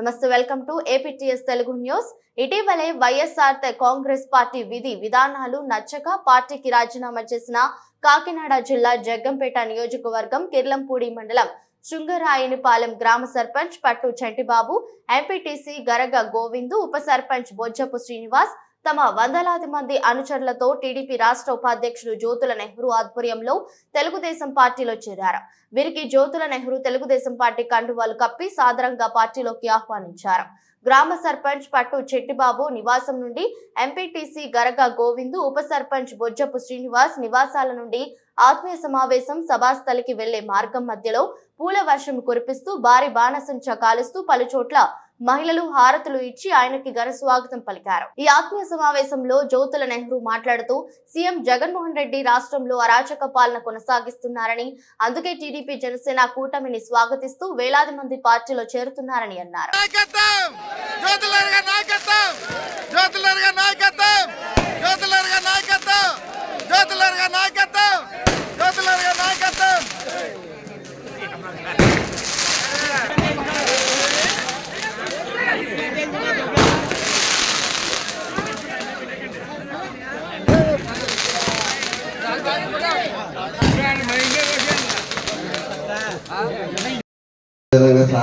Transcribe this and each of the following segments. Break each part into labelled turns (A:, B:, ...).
A: నమస్తే welcome to APTS Telugu news. ఇటీవలే YSR Congress party విధి విధానాలు నచ్చక పార్టీకి రాజీనామా చేసిన కాకినాడ జిల్లా జగ్గంపేట నియోజకవర్గం కిర్లంపూడి మండలం శృంగరాయనిపాలెం గ్రామ సర్పంచ్ పట్టు చంటిబాబు ఎంపీటీసీ గరగ గోవిందు ఉప సర్పంచ్ బొజ్జపు శ్రీనివాస్ తమ వందలాది మంది అనుచరులతో టీడీపీ రాష్ట్ర ఉపాధ్యక్షుడు జ్యోతుల నెహ్రూ ఆధ్వర్యంలో తెలుగుదేశం పార్టీలో చేరారు. వీరికి జ్యోతుల నెహ్రూ తెలుగుదేశం పార్టీ కండువాలు కప్పి సాదరంగా పార్టీలోకి ఆహ్వానించారు. గ్రామ సర్పంచ్ పట్టు చెట్టిబాబు నివాసం నుండి ఎంపీటీసీ గరగ గోవిందు ఉప సర్పంచ్ బొజ్జపు శ్రీనివాస్ నివాసాల నుండి ఆత్మీయ సమావేశం సభాస్థలికి వెళ్ళే మార్గం మధ్యలో పూల వర్షం కురిపిస్తూ భారీ బాణసంచ కాలుస్తూ పలుచోట్ల మహిళలు హారతులు ఇచ్చి ఆయనకి ఘన స్వాగతం పలికారు. ఈ ఆత్మీయ సమావేశంలో జ్యోతుల నెహ్రూ మాట్లాడుతూ సీఎం జగన్మోహన్ రెడ్డి రాష్ట్రంలో అరాచక పాలన కొనసాగిస్తున్నారని అందుకే టీడీపీ జనసేన కూటమిని స్వాగతిస్తూ వేలాది మంది పార్టీలో చేరుతున్నారని అన్నారు.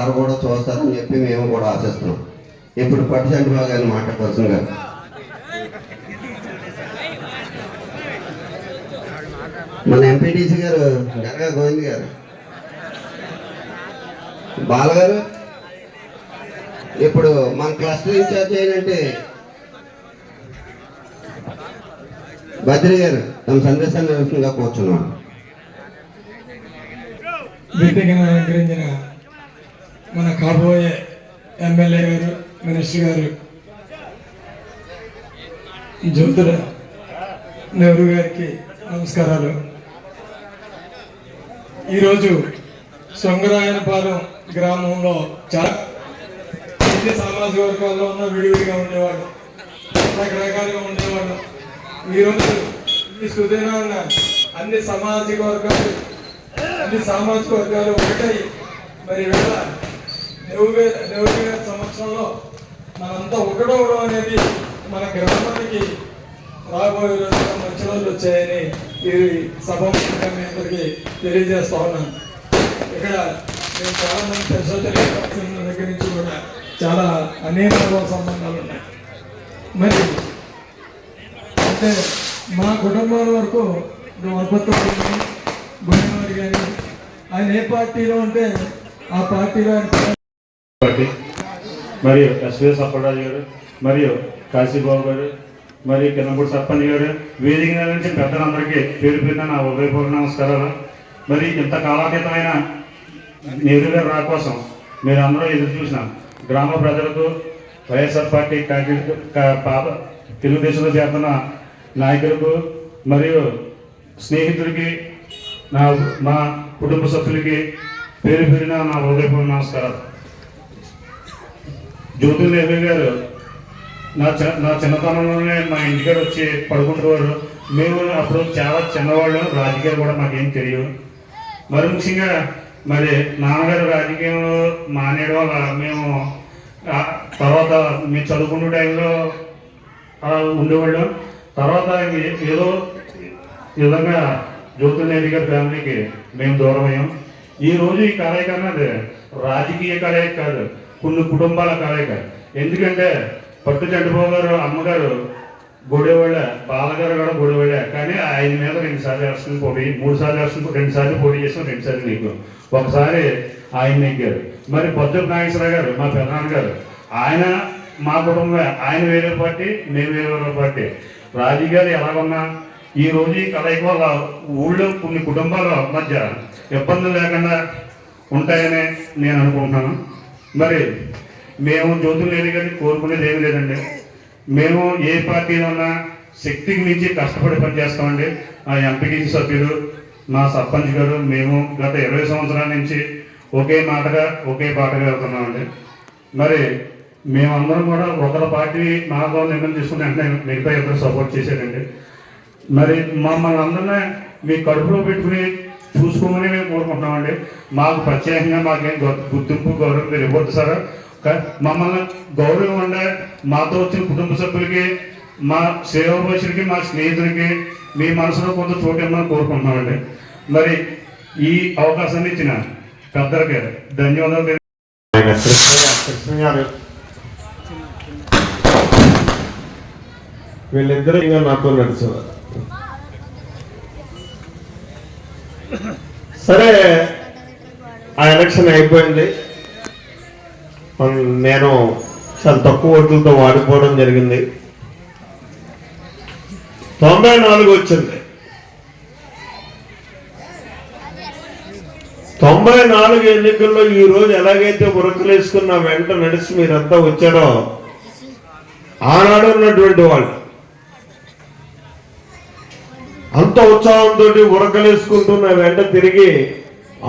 B: వారు కూడా చూస్తారని చెప్పి మేము కూడా ఆశిస్తున్నాం. ఇప్పుడు పట్టు అని గారిని మాట్లాడవలసిందిగా మన ఎంపీటీసీ గారు గరగా గోవింద్ గారు. బాలగారు ఇప్పుడు మన క్లస్టర్ ఇన్ఛార్జ్ ఏంటంటే బద్రి గారు తమ సందేశాన్ని కూర్చున్నాం.
C: అలంకరించిన మన కాబోయే ఎమ్మెల్యే గారు మినిస్టర్ గారు జ్యోతుల నెహ్రూ గారికి నమస్కారాలు. ఈరోజు సొంగరాయనపాలెం గ్రామంలో చాలా అన్ని సామాజిక వర్గాల్లో ఉన్న విడివిడిగా ఉండేవాడు రకరకాలుగా ఉండేవాడు. ఈరోజు ఈ సుదినాన్న అన్ని సామాజిక వర్గాలు అన్ని సామాజిక వర్గాలు ఒకటై మరి వేళ నెహ్రూ గారి సంవత్సరంలో మనంతా ఒకటవడం అనేది మన గ్రామానికి రాబోయే రోజుల్లో మంచి రోజులు వచ్చాయని ఈ సభ ముఖ్యంగా అందరికీ తెలియజేస్తా ఉన్నాను. ఇక్కడ మేము చాలా మంది పరిశోధన దగ్గర నుంచి కూడా చాలా అనేక సంబంధాలు ఉన్నాయి. మరి అంటే మా కుటుంబాల వరకు వరపత్ర గోవిందవారి ఆయన ఏ పార్టీలో ఉంటే ఆ పార్టీలో ఆయన
D: పార్టీ మరియు ఎస్విఎస్ అప్పలరాజు గారు మరియు కాశీబాబు గారు మరియు కిందపూడి సర్పంచ్ గారు వేదిక నుంచి పెద్దలందరికీ పేరు పేరున నా ఉదయపూర్వ నమస్కారాలు. మరి ఇంత కాలాతీతమైన నెహ్రూ గారు రా కోసం మీరు అందరూ ఎదురు చూసిన గ్రామ ప్రజలకు వైఎస్ఆర్ పార్టీ కా- పాప తెలుగుదేశంలో చేస్తున్న నాయకులకు మరియు స్నేహితుడికి నా మా కుటుంబ సభ్యులకి పేరు పేరున నా ఉదయపూర్వ నమస్కారాలు. జ్యోతి నెహ్రూ గారు నా చిన్న నా చిన్నతనంలోనే మా ఇంటికాడ వచ్చి పడుకుంటేవారు మేము అప్పుడు చాలా చిన్నవాళ్ళు రాజకీయాలు కూడా మాకేం తెలియదు మరి ముఖ్యంగా మరి నాన్నగారు రాజకీయంలో మానేయడం వల్ల మేము తర్వాత మేము చదువుకునే టైంలో అలా ఉండేవాళ్ళం. తర్వాత ఏదో విధంగా జ్యోతి నెహ్రూ గారి ఫ్యామిలీకి మేము దూరమయ్యాం. ఈరోజు ఈ రోజు ఈ కలయిక అన్నది రాజకీయ కలయిక కాదు. కొన్ని కుటుంబాల కలయిక. ఎందుకంటే పట్టు చంద్రబాబు గారు అమ్మగారు గొడవళ్ళ బాలగారు కూడా గొడవళ్ళే. కానీ ఆయన మీద రెండు సార్లు ఎలక్షన్ పోటీ మూడు సార్లు ఎలక్షన్ రెండు సార్లు పోటీ చేసాం రెండు సార్లు నీకు. ఒకసారి ఆయన నెగ్గారు. మరి పొద్దు నాగేశ్వరరావు గారు మా పెదనాన్న గారు ఆయన మా కుటుంబమే. ఆయన వేరే పార్టీ మేము వేరే పార్టీ. రాజకీయాలు ఎలాగున్నా ఈ రోజు ఈ కలయిక వల్ల ఊళ్ళో కొన్ని కుటుంబాల మధ్య ఇబ్బందులు లేకుండా ఉంటాయని నేను అనుకుంటున్నాను. మరి మేము జ్యోతులు లేదు కానీ కోరుకునేది ఏమి లేదండి. మేము ఏ పార్టీలో ఉన్నా శక్తికి మించి కష్టపడి పనిచేస్తామండి. మా ఎంపీటీసీ సభ్యులు మా సర్పంచ్ గారు మేము గత ఇరవై సంవత్సరాల నుంచి ఒకే మాటగా ఒకే పాటగా వెళ్తున్నామండి. మరి మేమందరం కూడా ఒకరి పార్టీ మాతో నిర్ణయం తీసుకుని వెంటనే మిగతా ఇద్దరు సపోర్ట్ చేశారండి. మరి మమ్మల్ని అందరినీ మీ కడుపులో పెట్టుకుని చూసుకోమని మేము కోరుకుంటున్నామండి మాకు ప్రత్యేకంగా మాకేం గుర్తింపు గౌరవం మీరు ఇవ్వద్దు సార్. మమ్మల్ని గౌరవం ఉండే మాతో వచ్చిన కుటుంబ సభ్యులకి మా సేవాభాషులకి మా స్నేహితులకి మీ మనసులో కొంత చోటు ఇవ్వమని కోరుకుంటున్నామండి మరి ఈ అవకాశాన్ని ఇచ్చిన పెద్దలకి ధన్యవాదాలు
E: కృష్ణ కృష్ణ గారు వీళ్ళిద్దరు ఇంకా నాతో నడిచేవారు. సరే ఆ ఎలక్షన్ అయిపోయింది. నేను చాలా తక్కువ ఓట్లతో వాడిపోవడం జరిగింది. తొంభై నాలుగు వచ్చింది. తొంభై నాలుగు ఎన్నికల్లో ఈ రోజు ఎలాగైతే ఉరకలేసుకున్న వెంట నడిచి మీరంతా వచ్చారో ఆనాడు ఉన్నటువంటి వాళ్ళు అంత ఉత్సాహంతో ఉరకలేసుకుంటున్న వెంట తిరిగి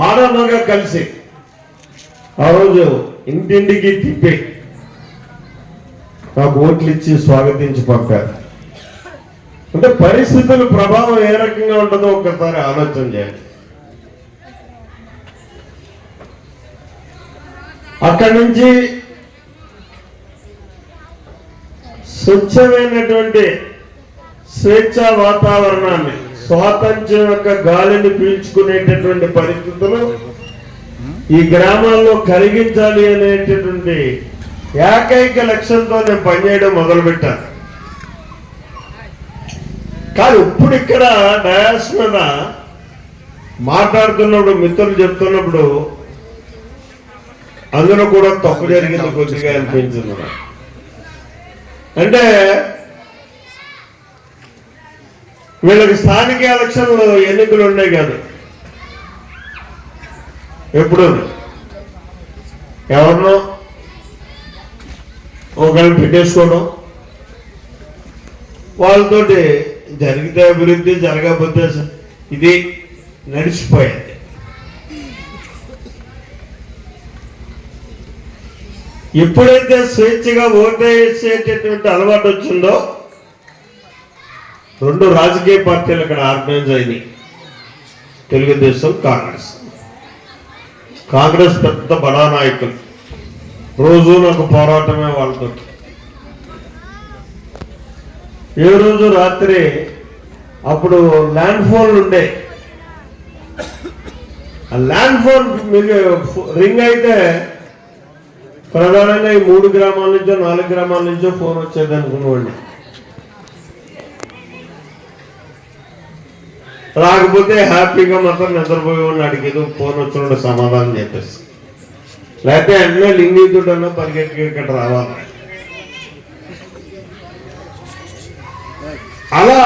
E: ఆనందంగా కలిసి ఆ రోజు ఇంటింటికి తిప్పి నాకు ఓట్లు ఇచ్చి స్వాగతించి పంపారు. అంటే పరిస్థితుల ప్రభావం ఏ రకంగా ఉంటుందో ఒక్కసారి ఆలోచన చేయండి. అక్కడి నుంచి స్వచ్ఛమైనటువంటి స్వేచ్ఛ వాతావరణాన్ని స్వాతంత్ర్యం యొక్క గాలిని పీల్చుకునేటటువంటి పరిస్థితులు ఈ గ్రామాల్లో కలిగించాలి అనేటటువంటి ఏకైక లక్ష్యంతో నేను పనిచేయడం మొదలుపెట్టాను. కానీ ఇప్పుడు ఇక్కడ డయాస్ మీద మాట్లాడుతున్నప్పుడు మిత్రులు చెప్తున్నప్పుడు అందులో కూడా తప్పు జరిగింది కొద్దిగా అనిపించింది అంటే వీళ్ళకి స్థానిక ఎలక్షన్లు ఎన్నికలు ఉన్నాయి కాదు ఎప్పుడు ఎవరినో? ఒకరిని పెట్టేసుకోవడం. వాళ్ళతోటి జరిగితే అభివృద్ధి జరగకపోతే ఇది నడిచిపోయింది. ఎప్పుడైతే స్వేచ్ఛగా ఓటేసేటటువంటి అలవాటు వచ్చిందో రెండు రాజకీయ పార్టీలు ఇక్కడ ఆర్గనైజ్ అయినాయి. తెలుగుదేశం కాంగ్రెస్. కాంగ్రెస్ పెద్ద బడా నాయకులు. రోజు నాకు పోరాటమే వాళ్ళతో. ఏ రోజు రాత్రి అప్పుడు ల్యాండ్ ఫోన్లు ఉండే. ఆ ల్యాండ్ ఫోన్ మీకు రింగ్ అయితే ప్రధానంగా ఈ మూడు గ్రామాల నుంచో నాలుగు గ్రామాల నుంచో ఫోన్ వచ్చేది అనుకునేవాడిని. రాకపోతే హ్యాపీగా మాత్రం నిద్రపోయేవాడిని అడిగేది ఫోన్ వచ్చిన సమాధానం చెప్పేసి లేకపోతే వెంటనే లింగితుడన్నా పరిగెత్తి ఇక్కడ రావాలి. అలా